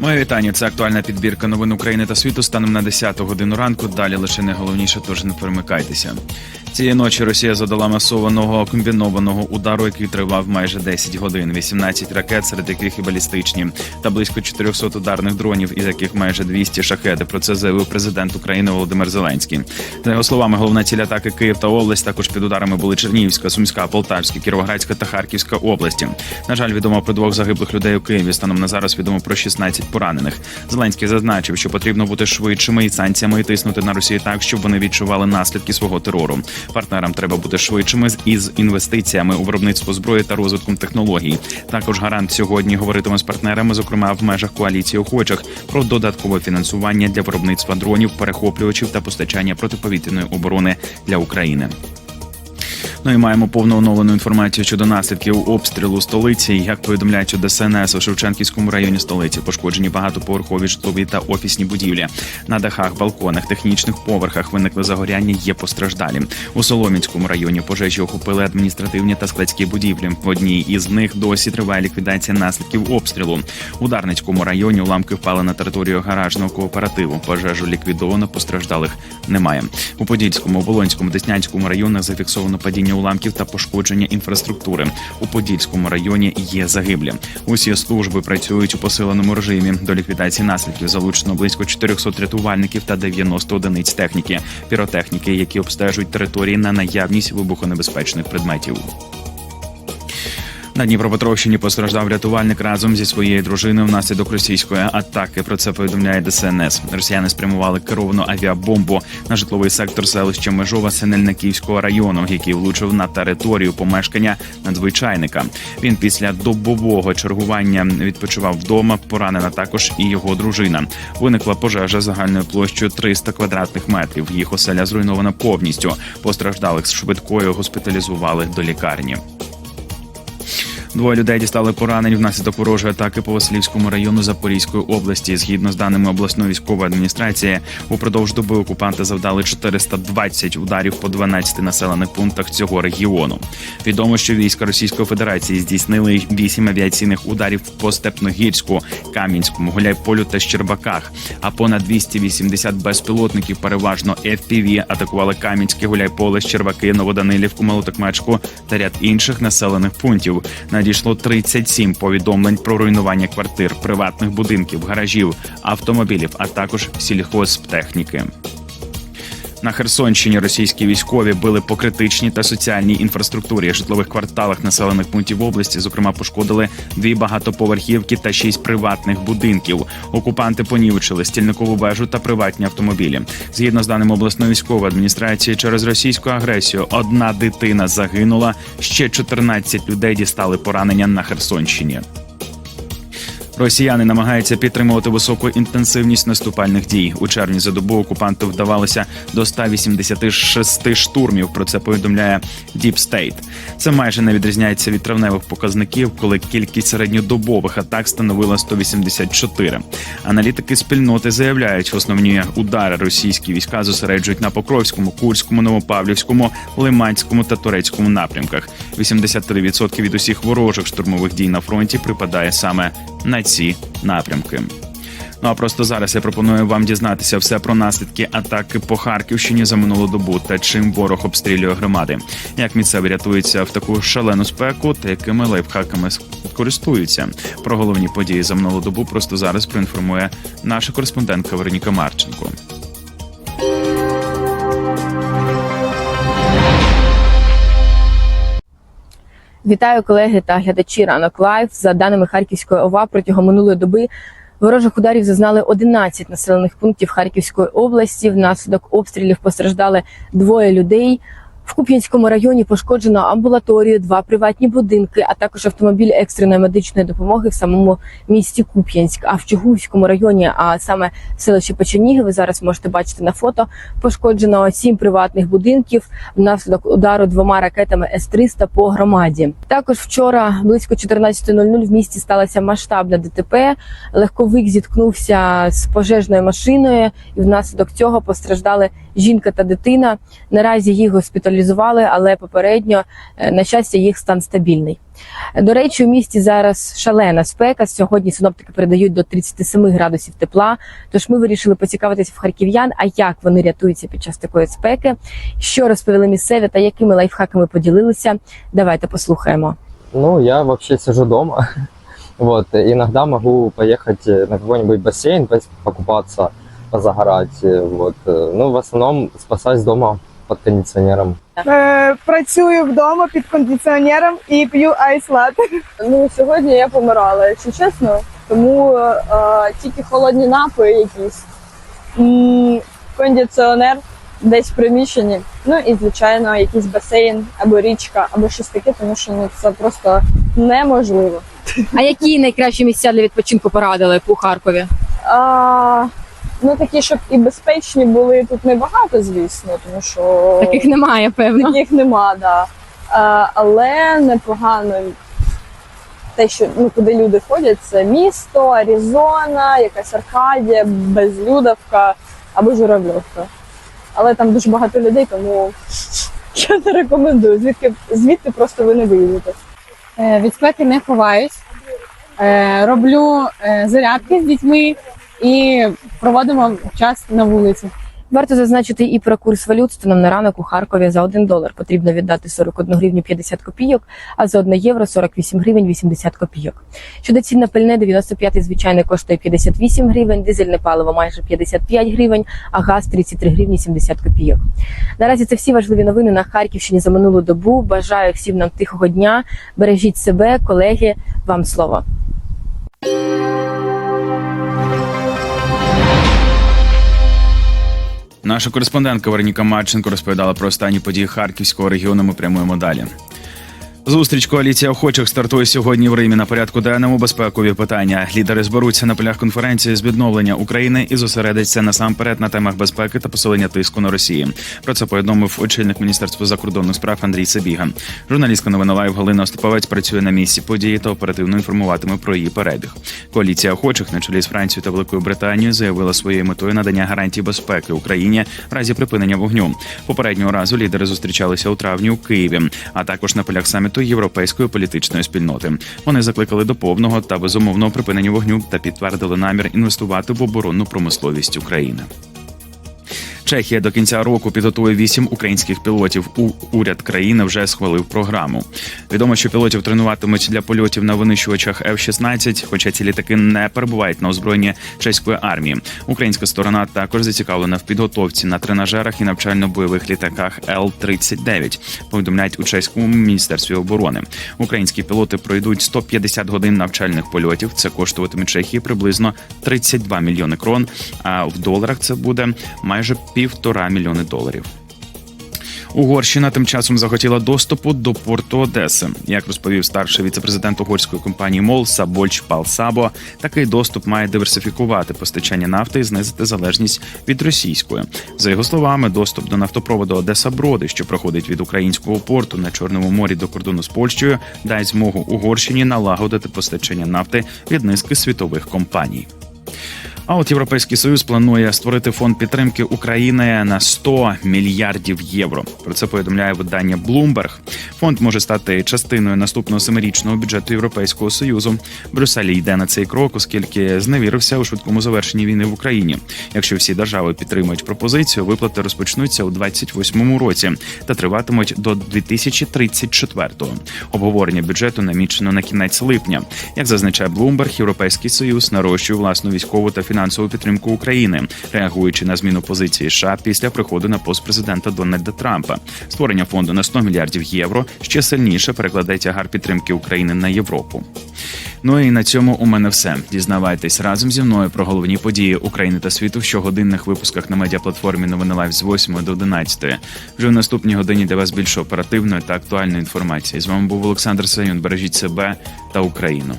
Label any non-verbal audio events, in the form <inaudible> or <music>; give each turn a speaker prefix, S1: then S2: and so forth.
S1: Моє вітання. Це актуальна підбірка новин України та світу станом на 10 годину ранку. Далі лише найголовніше, тож не перемикайтеся. Цієї ночі Росія задала масованого комбінованого удару, який тривав майже 10 годин. 18 ракет, серед яких і балістичні, та близько 400 ударних дронів, із яких майже 200 шахеди. Про це заявив президент України Володимир Зеленський. За його словами, головна ціль атаки Київ та область також під ударами були Чернігівська, Сумська, Полтавська, Кіровоградська та Харківська області. На жаль, відомо про двох загиблих людей у Києві. Станом на зараз відомо про 16 поранених. Зеленський зазначив, що потрібно бути швидшими і санкціями тиснути на Росію так, щоб вони відчували наслідки свого терору. Партнерам треба бути швидшими із інвестиціями у виробництво зброї та розвитком технологій. Також гарант сьогодні говоритиме з партнерами, зокрема в межах коаліції охочих, про додаткове фінансування для виробництва дронів, перехоплювачів та постачання протиповітряної оборони для України. Ну і маємо повну оновлену інформацію щодо наслідків обстрілу столиці. Як повідомляють у ДСНС у Шевченківському районі столиці, пошкоджені багатоповерхові житлові та офісні будівлі. На дахах, балконах, технічних поверхах виникли загоряння. Є постраждалі. У Соломінському районі пожежі охопили адміністративні та складські будівлі. В одній із них досі триває ліквідація наслідків обстрілу. У Дарницькому районі уламки впали на територію гаражного кооперативу. Пожежу ліквідовано, постраждалих немає. У Подільському, Волонському, Деснянському районах зафіксовано падіння уламків та пошкодження інфраструктури. У Подільському районі є загиблі. Усі служби працюють у посиленому режимі. До ліквідації наслідків залучено близько 400 рятувальників та 90 одиниць техніки, піротехніки, які обстежують території на наявність вибухонебезпечних предметів. На Дніпропетровщині постраждав рятувальник разом зі своєю дружиною внаслідок російської атаки. Про це повідомляє ДСНС. Росіяни спрямували керовану авіабомбу на житловий сектор селища Межова Синельниківського району, який влучив на територію помешкання надзвичайника. Він після добового чергування відпочивав вдома. Поранена також і його дружина. Виникла пожежа загальною площею 300 квадратних метрів. Їх оселя зруйнована повністю. Постраждалих з швидкою госпіталізували до лікарні. Двоє людей дістали поранень внаслідок ворожої атаки по Василівському району Запорізької області. Згідно з даними обласної військової адміністрації, упродовж доби окупанти завдали 420 ударів по 12 населених пунктах цього регіону. Відомо, що війська Російської Федерації здійснили 8 авіаційних ударів по Степногірську, Кам'янському, Гуляйполю та Щербаках. А понад 280 безпілотників, переважно FPV, атакували Кам'янське, Гуляйполе, Щербаки, Новоданилівку, Молотокмачку та ряд інших населених пунктів. Надійшло 37 повідомлень про руйнування квартир, приватних будинків, гаражів, автомобілів, а також сільхозтехніки. На Херсонщині російські військові били по критичній та соціальній інфраструктурі житлових кварталах населених пунктів області. Зокрема, пошкодили дві багатоповерхівки та шість приватних будинків. Окупанти понівечили стільникову вежу та приватні автомобілі. Згідно з даними обласної військової адміністрації, через російську агресію одна дитина загинула. Ще 14 людей дістали поранення на Херсонщині. Росіяни намагаються підтримувати високу інтенсивність наступальних дій. У червні за добу окупанти вдавалося до 186 штурмів. Про це повідомляє Deep State. Це майже не відрізняється від травневих показників, коли кількість середньодобових атак становила 184. Аналітики спільноти заявляють, основні удари російські війська зосереджують на Покровському, Курському, Новопавлівському, Лиманському та Турецькому напрямках. 83% від усіх ворожих штурмових дій на фронті припадає саме на ці напрямки. Ну а просто зараз я пропоную вам дізнатися все про наслідки атаки по Харківщині за минулу добу та чим ворог обстрілює громади, як місцеві рятуються в таку шалену спеку та якими лайфхаками користуються. Про головні події за минулу добу просто зараз проінформує наша кореспондентка Вероніка Марченко.
S2: Вітаю колеги та глядачі ранок лайф. За даними Харківської ОВА, протягом минулої доби ворожих ударів зазнали 11 населених пунктів Харківської області. Внаслідок обстрілів постраждали двоє людей. В Куп'янському районі пошкоджено амбулаторію, два приватні будинки, а також автомобіль екстреної медичної допомоги в самому місті Куп'янськ. А в Чугуївському районі, а саме в селищі Печеніги, ви зараз можете бачити на фото. Пошкоджено сім приватних будинків внаслідок удару двома ракетами С-300 по громаді. Також вчора близько 14.00 в місті сталася масштабна ДТП. Легковик зіткнувся з пожежною машиною, і внаслідок цього постраждали жінка та дитина. Наразі їх госпіталізували госпіталізували, але попередньо, е, на щастя, їх стан стабільний. До речі, у місті зараз шалена спека. Сьогодні синоптики передають до 37 градусів тепла. Тож ми вирішили поцікавитися в харків'ян, а як вони рятуються під час такої спеки, що розповіли місцеві та якими лайфхаками поділилися. Давайте послухаємо.
S3: Ну, я вообще сижу дома. <laughs> Вот, иногда могу поехать на какой-нибудь бассейн, покупаться, позагорать. Вот. Ну, в основном спасаюсь дома под кондиционером.
S4: Е, працюю вдома під кондиціонером і п'ю айс-лати.
S5: Ну, сьогодні я помирала, якщо чесно. Тому е, тільки холодні напої якісь, м, кондиціонер десь в приміщенні. Ну і, звичайно, якийсь басейн або річка, або щось таке, тому що ну, це просто неможливо.
S2: А які найкращі місця для відпочинку порадили у Харкові?
S5: А, ну, такі, щоб і безпечні були тут небагато, звісно, тому що
S2: Таких немає, певно.
S5: таких нема, да. А, але непогано те, що ну, куди люди ходять, це місто, Аризона, якась Аркадія, Безлюдовка або Журавльовка. Але там дуже багато людей, тому <laughs> я не рекомендую. Звідки звідти просто ви не виїдете.
S6: Е, від спеки не ховаюсь. Е, Роблю е, зарядки з дітьми і проводимо час на вулиці.
S2: Варто зазначити і про курс валют станом на ранок у Харкові за 1 долар потрібно віддати 41 гривню 50 копійок, а за 1 євро 48 гривень 80 копійок. Щодо цін на пальне 95 звичайне коштує 58 гривень, дизельне паливо майже 55 гривень, а газ 33 гривні 70 копійок. Наразі це всі важливі новини на Харківщині за минулу добу. Бажаю всім нам тихого дня. Бережіть себе, колеги. Вам слово.
S1: Наша кореспондентка Вероніка Марченко розповідала про останні події харківського регіону. Ми прямуємо далі. Зустріч коаліція охочих стартує сьогодні в Римі на порядку денному безпекові питання. Лідери зберуться на полях конференції з відновлення України і зосередяться насамперед на темах безпеки та посилення тиску на Росії. Про це повідомив очільник міністерства закордонних справ Андрій Сабіга. Журналістка новина Лайв Галина Остаповець працює на місці події та оперативно інформуватиме про її перебіг. Коаліція охочих на чолі з Францією та Великою Британією заявила своєю метою надання гарантій безпеки Україні в разі припинення вогню. Попереднього разу лідери зустрічалися у травні у Києві, а також на полях саміту Європейської політичної спільноти. Вони закликали до повного та безумовного припинення вогню та підтвердили намір інвестувати в оборонну промисловість України. Чехія до кінця року підготує вісім українських пілотів. У уряд країни вже схвалив програму. Відомо, що пілотів тренуватимуть для польотів на винищувачах F-16, хоча ці літаки не перебувають на озброєнні чеської армії. Українська сторона також зацікавлена в підготовці на тренажерах і навчально-бойових літаках Л-39, повідомляють у чеському міністерстві оборони. Українські пілоти пройдуть 150 годин навчальних польотів. Це коштуватиме Чехії приблизно 32 мільйони крон. А в доларах це буде майже півтора мільйони доларів. Угорщина тим часом захотіла доступу до порту Одеси. Як розповів старший віцепрезидент угорської компанії МОЛ Сабольч Палсабо, такий доступ має диверсифікувати постачання нафти і знизити залежність від російської. За його словами, доступ до нафтопроводу Одеса Броди, що проходить від українського порту на Чорному морі до кордону з Польщею, дасть змогу Угорщині налагодити постачання нафти від низки світових компаній. А от Європейський Союз планує створити фонд підтримки України на 100 мільярдів євро. Про це повідомляє видання Bloomberg. Фонд може стати частиною наступного семирічного бюджету Європейського союзу. Брюссель йде на цей крок, оскільки зневірився у швидкому завершенні війни в Україні. Якщо всі держави підтримують пропозицію, виплати розпочнуться у 28-му році та триватимуть до 2034-го. Обговорення бюджету намічено на кінець липня. Як зазначає Bloomberg, Європейський Союз нарощує власну військову та фінансову підтримку України, реагуючи на зміну позиції США після приходу на пост президента Дональда Трампа. Створення фонду на 100 мільярдів євро ще сильніше перекладе тягар підтримки України на Європу. Ну і на цьому у мене все. Дізнавайтесь разом зі мною про головні події України та світу в щогодинних випусках на медіаплатформі Новини Лайв з 8 до 11. Вже в наступній годині для вас більше оперативної та актуальної інформації. З вами був Олександр Саюн. Бережіть себе та Україну.